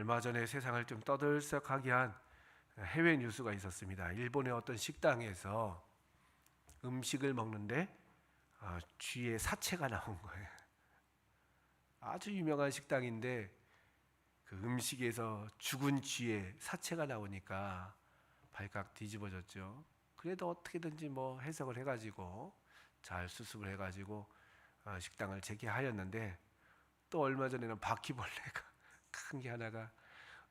얼마 전에 세상을 좀 떠들썩하게 한 해외 뉴스가 있었습니다. 일본의 어떤 식당에서 음식을 먹는데 아, 쥐의 사체가 나온 거예요. 아주 유명한 식당인데 그 음식에서 죽은 쥐의 사체가 나오니까 발칵 뒤집어졌죠. 그래도 어떻게든지 뭐 해석을 해가지고 잘 수습을 해가지고 아, 식당을 재개하였는데 또 얼마 전에는 바퀴벌레가 큰 게 하나가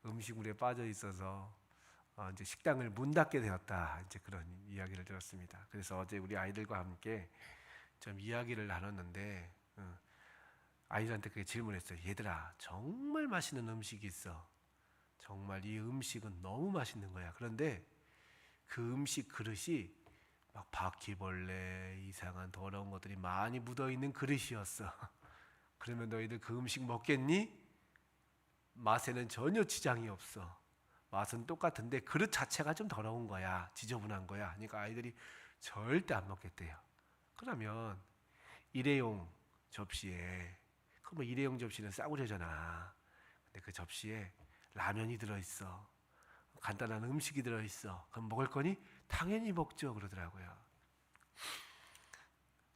음식물에 빠져 있어서 어, 이제 식당을 문 닫게 되었다 이제 그런 이야기를 들었습니다. 그래서 어제 우리 아이들과 함께 좀 이야기를 나눴는데 어, 아이들한테 그게 질문했어요. 얘들아 정말 맛있는 음식이 있어. 정말 이 음식은 너무 맛있는 거야. 그런데 그 음식 그릇이 막 바퀴벌레 이상한 더러운 것들이 많이 묻어 있는 그릇이었어. 그러면 너희들 그 음식 먹겠니? 맛에는 전혀 지장이 없어. 맛은 똑같은데 그릇 자체가 좀 더러운 거야. 지저분한 거야. 그러니까 아이들이 절대 안 먹겠대요. 그러면 일회용 접시에 그뭐 일회용 접시는 싸구려잖아. 근데 그 접시에 라면이 들어 있어. 간단한 음식이 들어 있어. 그럼 먹을 거니? 당연히 먹죠. 그러더라고요.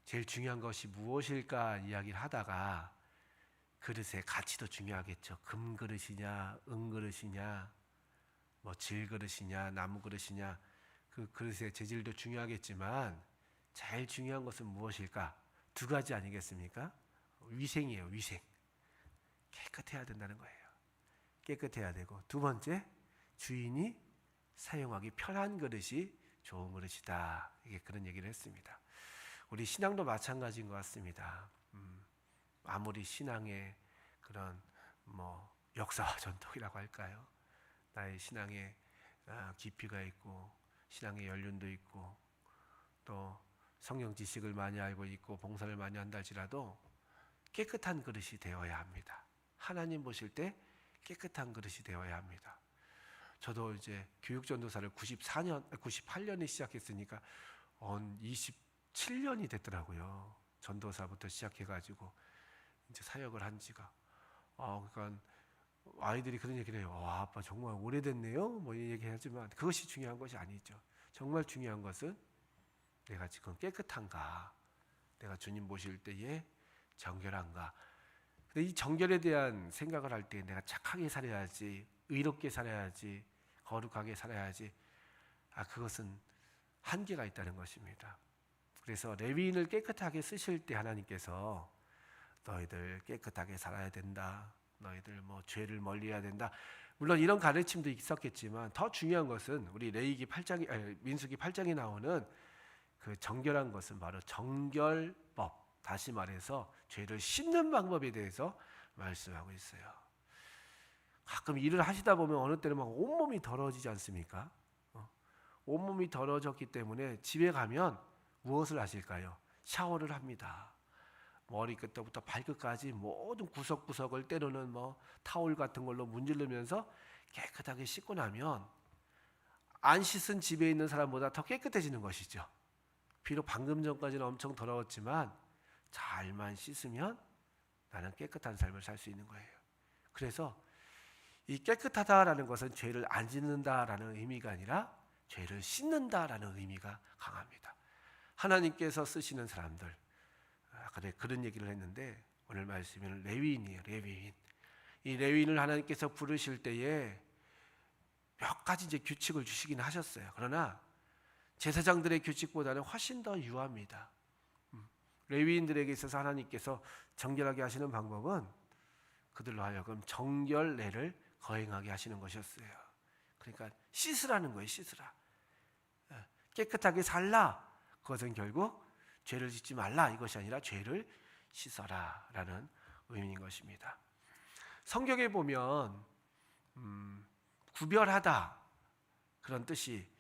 제일 중요한 것이 무엇일까 이야기를 하다가 그릇의 가치도 중요하겠죠. 금 그릇이냐, 은 그릇이냐, 뭐 질 그릇이냐, 나무 그릇이냐, 그 그릇의 재질도 중요하겠지만 제일 중요한 것은 무엇일까? 두 가지 아니겠습니까? 위생이에요, 위생. 깨끗해야 된다는 거예요. 깨끗해야 되고 두 번째 주인이 사용하기 편한 그릇이 좋은 그릇이다. 이게 그런 얘기를 했습니다. 우리 신앙도 마찬가지인 것 같습니다. 음, 아무리 신앙의 그런 뭐 역사와 전통이라고 할까요? 나의 신앙의 아, 깊이가 있고 신앙의 연륜도 있고 또 성경 지식을 많이 알고 있고 봉사를 많이 한다 할지라도 깨끗한 그릇이 되어야 합니다. 하나님 보실 때 깨끗한 그릇이 되어야 합니다. 저도 이제 교육 전도사를 94년, 98년에 시작했으니까 한 27년이 됐더라고요. 전도사부터 시작해 가지고 이제 사역을 한 지가. 아, 그러니까 아이들이 그런 얘기를 해요. 와, 아빠 정말 오래됐네요. 뭐 얘기하지만 그것이 중요한 것이 아니죠. 정말 중요한 것은 내가 지금 깨끗한가, 내가 주님 보실 때에 정결한가. 근데 이 정결에 대한 생각을 할 때 내가 착하게 살아야지, 의롭게 살아야지, 거룩하게 살아야지. 아, 그것은 한계가 있다는 것입니다. 그래서 레위인을 깨끗하게 쓰실 때 하나님께서 너희들 깨끗하게 살아야 된다. 너희들 뭐 죄를 멀리해야 된다. 물론 이런 가르침도 있었겠지만 더 중요한 것은 우리 레이기 8장이 아니, 민수기 8장에 나오는 그 정결한 것은 바로 정결법. 다시 말해서 죄를 씻는 방법에 대해서 말씀하고 있어요. 가끔 일을 하시다 보면 어느 때는 막 온몸이 더러워지지 않습니까? 어? 온몸이 더러워졌기 때문에 집에 가면 무엇을 하실까요? 샤워를 합니다. 머리 끝부터 발끝까지 모든 구석구석을 때로는 뭐 타올 같은 걸로 문지르면서 깨끗하게 씻고 나면 안 씻은 집에 있는 사람보다 더 깨끗해지는 것이죠. 비록 방금 전까지는 엄청 더러웠지만 잘만 씻으면 나는 깨끗한 삶을 살 수 있는 거예요. 그래서 이 깨끗하다라는 것은 죄를 안 짓는다라는 의미가 아니라 죄를 씻는다라는 의미가 강합니다. 하나님께서 쓰시는 사람들, 아까 그런 얘기를 했는데 오늘 말씀은 레위인이에요. 레위인. 이 레위인을 하나님께서 부르실 때에 몇 가지 이제 규칙을 주시긴 하셨어요. 그러나 제사장들의 규칙보다는 훨씬 더 유합니다. 음, 레위인들에게 있어서 하나님께서 정결하게 하시는 방법은 그들로 하여금 정결례를 거행하게 하시는 것이었어요. 그러니까 씻으라는 거예요. 씻으라. 예, 깨끗하게 살라. 그것은 결국 죄를 짓지 말라 이것이 아니라 죄를 씻어라라는 의미인 것입니다. 성경에 보면 음, 구별하다 그런 뜻이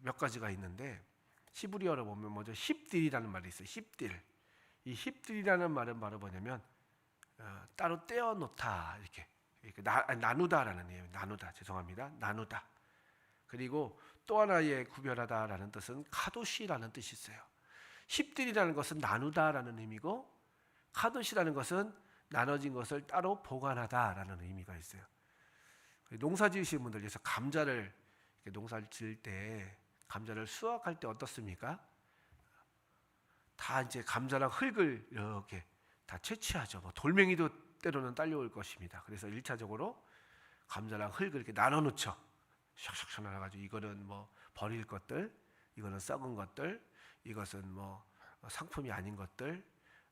몇 가지가 있는데 히브리어로 보면 먼저 힙딜이라는 말이 있어요. 힙딜. 이 힙딜이라는 말은 바로 뭐냐면 어, 따로 떼어 놓다 이렇게, 나, 나누다라는 의미예요. 나누다 죄송합니다. 나누다. 그리고 또 하나의 구별하다라는 뜻은 카도시라는 뜻이 있어요. 힙딜이라는 것은 나누다라는 의미고 카도시라는 것은 나눠진 것을 따로 보관하다라는 의미가 있어요. 농사 지으시는 분들 그래서 감자를 농사를 지을 때 감자를 수확할 때 어떻습니까? 다 이제 감자랑 흙을 이렇게 다 채취하죠. 뭐 돌멩이도 때로는 딸려올 것입니다. 그래서 일차적으로 감자랑 흙을 이렇게 나눠 놓죠. 샥샥샥 나눠 가지고 이거는 뭐 버릴 것들, 이거는 썩은 것들, 이것은 뭐 상품이 아닌 것들.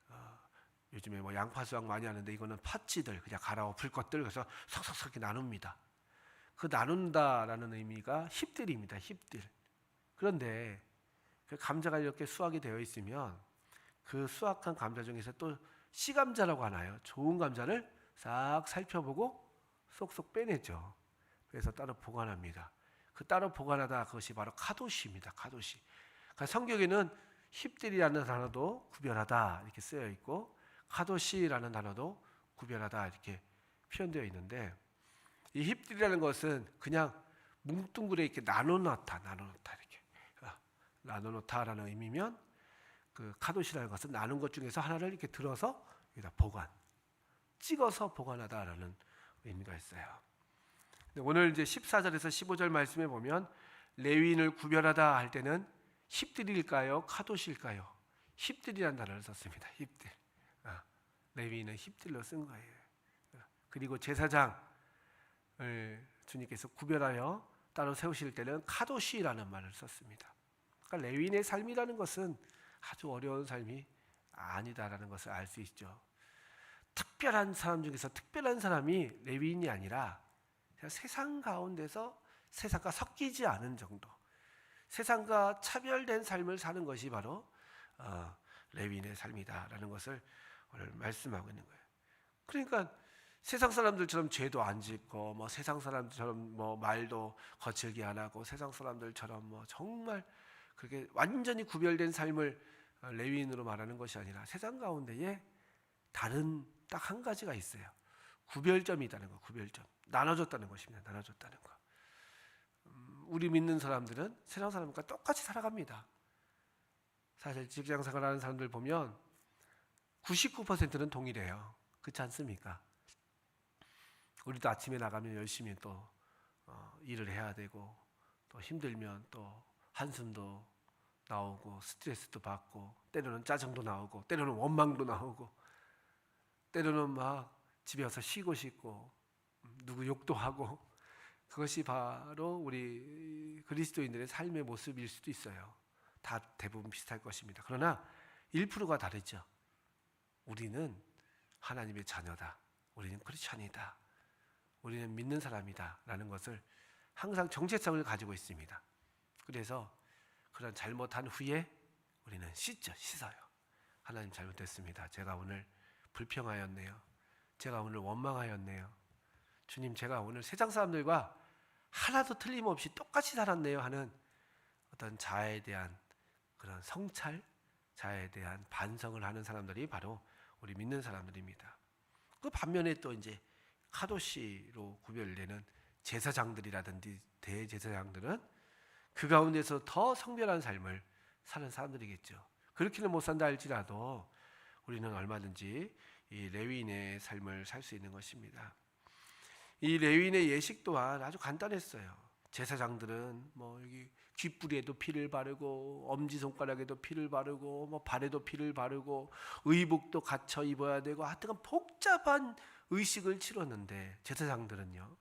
어, 요즘에 뭐 양파 수확 많이 하는데 이거는 팥지들 그냥 갈아 엎을 것들 그래서 석석석 이렇게 나눕니다. 그 나눈다라는 의미가 힙들입니다. 힙들. 그런데 그 감자가 이렇게 수확이 되어 있으면 그 수확한 감자 중에서 또 씨 감자라고 하나요? 좋은 감자를 싹 살펴보고 쏙쏙 빼내죠. 그래서 따로 보관합니다. 그 따로 보관하다 그것이 바로 카도시입니다. 카도시. 그러니까 성경에는 힙들이라는 단어도 구별하다 이렇게 쓰여 있고 카도시라는 단어도 구별하다 이렇게 표현되어 있는데 이 힙들이라는 것은 그냥 뭉뚱그레 이렇게 나눠놓다, 나눠놓다 이렇게 아, 나눠놓다라는 의미면 그 카도시라는 것은 나눈 것 중에서 하나를 이렇게 들어서 여기다 보관, 찍어서 보관하다라는 의미가 있어요. 오늘 이제 14절에서 15절 말씀에 보면 레위인을 구별하다 할 때는 힙들일까요, 카도시일까요? 힙들이라는 단어를 썼습니다. 힙들. 아, 레위인은 힙들로 쓴 거예요. 아, 그리고 제사장 을 주님께서 구별하여 따로 세우실 때는 카도시라는 말을 썼습니다. 그러니까 레위인의 삶이라는 것은 아주 어려운 삶이 아니다라는 것을 알 수 있죠. 특별한 사람 중에서 특별한 사람이 레위인이 아니라 세상 가운데서 세상과 섞이지 않은 정도, 세상과 차별된 삶을 사는 것이 바로 어, 레위인의 삶이다라는 것을 오늘 말씀하고 있는 거예요. 그러니까 세상 사람들처럼 죄도 안 짓고 뭐 세상 사람들처럼 뭐 말도 거칠게 안 하고 세상 사람들처럼 뭐 정말 그렇게 완전히 구별된 삶을 레위인으로 말하는 것이 아니라 세상 가운데에 다른 딱 한 가지가 있어요. 구별점이 있다는 거, 구별점. 나눠줬다는 것입니다. 나눠줬다는 거. 음, 우리 믿는 사람들은 세상 사람과 똑같이 살아갑니다. 사실 직장 생활 하는 사람들 보면 99%는 동일해요. 그렇지 않습니까? 우리도 아침에 나가면 열심히 또 어, 일을 해야 되고 또 힘들면 또 한숨도 나오고 스트레스도 받고 때로는 짜증도 나오고 때로는 원망도 나오고 때로는 막 집에 와서 쉬고 싶고 음, 누구 욕도 하고 그것이 바로 우리 그리스도인들의 삶의 모습일 수도 있어요. 다 대부분 비슷할 것입니다. 그러나 1%가 다르죠. 우리는 하나님의 자녀다. 우리는 크리스천이다. 우리는 믿는 사람이다 라는 것을 항상 정체성을 가지고 있습니다. 그래서 그런 잘못한 후에 우리는 씻죠, 씻어요. 하나님 잘못됐습니다. 제가 오늘 불평하였네요. 제가 오늘 원망하였네요. 주님, 제가 오늘 세상 사람들과 하나도 틀림없이 똑같이 살았네요 하는 어떤 자아에 대한 그런 성찰, 자아에 대한 반성을 하는 사람들이 바로 우리 믿는 사람들입니다. 그 반면에 또 이제 카도시로 구별되는 제사장들이라든지 대제사장들은 그 가운데서 더 성별한 삶을 사는 사람들이겠죠. 그렇게는 못 산다 할지라도 우리는 얼마든지 이 레위인의 삶을 살 수 있는 것입니다. 이 레위인의 예식 또한 아주 간단했어요. 제사장들은 뭐 여기 귓불에도 피를 바르고 엄지 손가락에도 피를 바르고 뭐 발에도 피를 바르고 의복도 갖춰 입어야 되고 하여튼 복잡한 의식을 치렀는데 제사장들은요.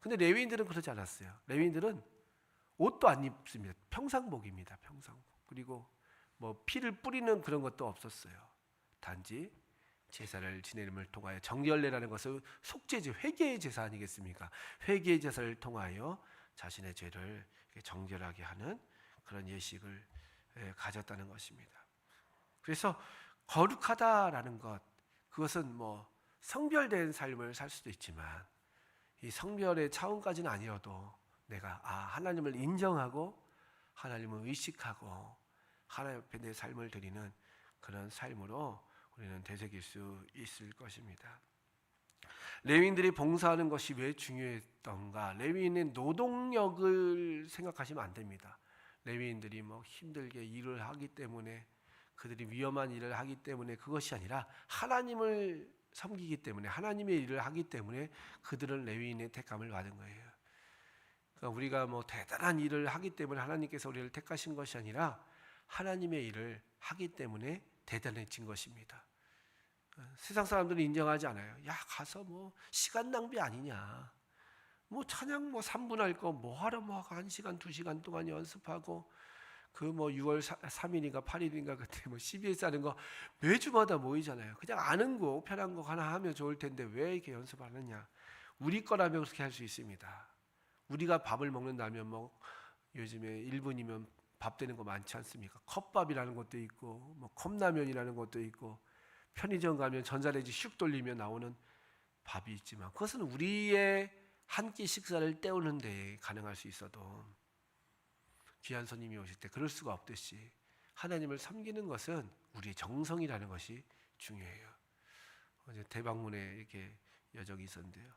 근데 레위인들은 그러지 않았어요. 레위인들은 옷도 안 입습니다. 평상복입니다. 평상복. 그리고 뭐 피를 뿌리는 그런 것도 없었어요. 단지 제사를 지내림을 통하여 정결례라는 것은 속죄제, 회개의 제사 아니겠습니까? 회개의 제사를 통하여 자신의 죄를 정결하게 하는 그런 예식을 예, 가졌다는 것입니다. 그래서 거룩하다라는 것, 그것은 뭐 성별된 삶을 살 수도 있지만 이 성별의 차원까지는 아니어도 내가 아 하나님을 인정하고 하나님을 의식하고 하나님 앞에 내 삶을 드리는 그런 삶으로 우리는 되새길 수 있을 것입니다. 레위인들이 봉사하는 것이 왜 중요했던가? 레위인의 노동력을 생각하시면 안 됩니다. 레위인들이 뭐 힘들게 일을 하기 때문에 그들이 위험한 일을 하기 때문에 그것이 아니라 하나님을 섬기기 때문에 하나님의 일을 하기 때문에 그들은 레위인의 택함을 받은 거예요. 그러니까 우리가 뭐 대단한 일을 하기 때문에 하나님께서 우리를 택하신 것이 아니라 하나님의 일을 하기 때문에 대단해진 것입니다. 어, 세상 사람들은 인정하지 않아요. 야 가서 뭐 시간 낭비 아니냐. 뭐 찬양 뭐 3분 할 거 뭐 하러 뭐 1시간 2시간 동안 연습하고 그 뭐 6월 3일인가 8일인가 그때 뭐 CBS 하는 거 매주마다 모이잖아요. 그냥 아는 거 편한 거 하나 하면 좋을 텐데 왜 이렇게 연습하느냐. 우리 거라면 그렇게 할 수 있습니다. 우리가 밥을 먹는다면 뭐 요즘에 1분이면 밥 되는 거 많지 않습니까? 컵밥이라는 것도 있고 뭐 컵라면이라는 것도 있고 편의점 가면 전자레인지 슉 돌리면 나오는 밥이 있지만 그것은 우리의 한 끼 식사를 때우는 데 가능할 수 있어도 귀한 손님이 오실 때 그럴 수가 없듯이 하나님을 섬기는 것은 우리의 정성이라는 것이 중요해요. 어제 대방문에 이렇게 여적이 있었는데요.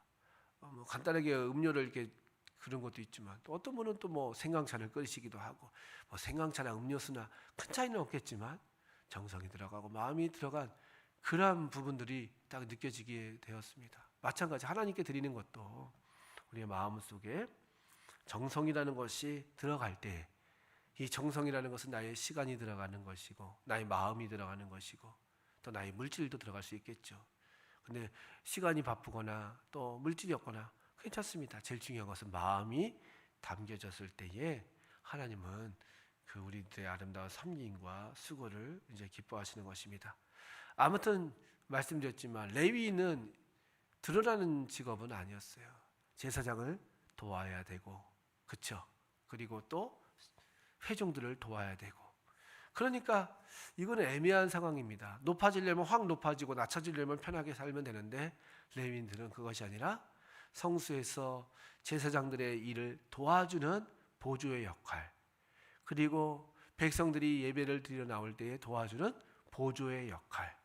어, 뭐 간단하게 음료를 이렇게 그런 것도 있지만 또 어떤 분은 또 뭐 생강차를 끓이시기도 하고 뭐 생강차나 음료수나 큰 차이는 없겠지만 정성이 들어가고 마음이 들어간 그러한 부분들이 딱 느껴지게 되었습니다. 마찬가지 하나님께 드리는 것도 우리의 마음 속에 정성이라는 것이 들어갈 때 이 정성이라는 것은 나의 시간이 들어가는 것이고 나의 마음이 들어가는 것이고 또 나의 물질도 들어갈 수 있겠죠. 근데 시간이 바쁘거나 또 물질이 없거나 괜찮습니다. 제일 중요한 것은 마음이 담겨졌을 때에 하나님은 그 우리들의 아름다운 섬김과 수고를 이제 기뻐하시는 것입니다. 아무튼 말씀드렸지만 레위인은 드러나는 직업은 아니었어요. 제사장을 도와야 되고, 그렇죠. 그리고 또 회중들을 도와야 되고. 그러니까 이거는 애매한 상황입니다. 높아지려면 확 높아지고 낮춰지려면 편하게 살면 되는데 레위인들은 그것이 아니라 성수에서 제사장들의 일을 도와주는 보조의 역할, 그리고 백성들이 예배를 드리러 나올 때에 도와주는 보조의 역할,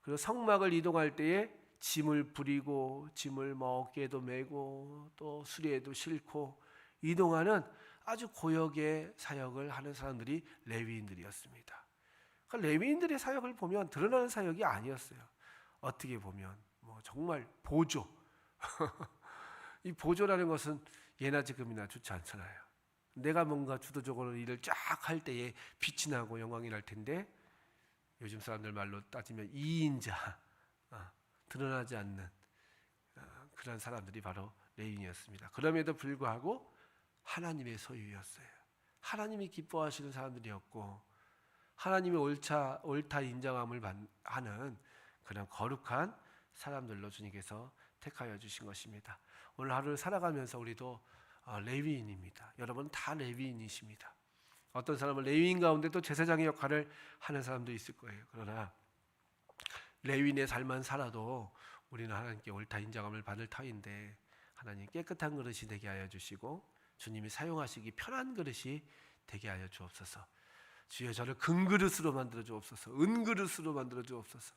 그리고 성막을 이동할 때에 짐을 부리고 짐을 뭐 어깨에도 메고 또 수리에도 싣고 이동하는 아주 고역의 사역을 하는 사람들이 레위인들이었습니다. 그러니까 레위인들의 사역을 보면 드러나는 사역이 아니었어요. 어떻게 보면 뭐 정말 보조. 이 보조라는 것은 예나 지금이나 좋지 않잖아요. 내가 뭔가 주도적으로 일을 쫙 할 때에 빛이 나고 영광이 날 텐데 요즘 사람들 말로 따지면 이인자 어, 드러나지 않는 어, 그런 사람들이 바로 레인이었습니다. 그럼에도 불구하고 하나님의 소유였어요. 하나님이 기뻐하시는 사람들이었고 하나님의 옳차 옳다 인정함을 하는 그런 거룩한 사람들로 주님께서 택하여 주신 것입니다. 오늘 하루를 살아가면서 우리도 어, 레위인입니다. 여러분 다 레위인이십니다. 어떤 사람은 레위인 가운데 또 제사장의 역할을 하는 사람도 있을 거예요. 그러나 레위인의 삶만 살아도 우리는 하나님께 옳다 인정함을 받을 터인데 하나님 깨끗한 그릇이 되게 하여 주시고 주님이 사용하시기 편한 그릇이 되게 하여 주옵소서. 주여 저를 금그릇으로 만들어 주옵소서. 은그릇으로 만들어 주옵소서.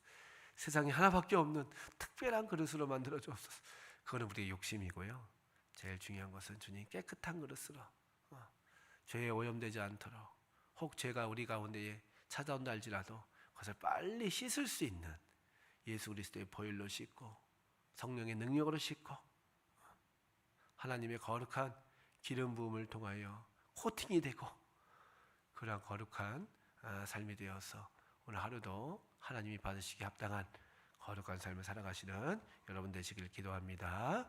세상에 하나밖에 없는 특별한 그릇으로 만들어 주옵소서. 그거는 우리의 욕심이고요. 제일 중요한 것은 주님 깨끗한 그릇으로 어, 죄에 오염되지 않도록 혹 죄가 우리 가운데에 찾아온다 할지라도 그것을 빨리 씻을 수 있는 예수 그리스도의 보혈로 씻고 성령의 능력으로 씻고 하나님의 거룩한 기름 부음을 통하여 코팅이 되고 그러한 거룩한 아, 삶이 되어서 오늘 하루도 하나님이 받으시기 합당한 거룩한 삶을 살아가시는 여러분 되시길 기도합니다.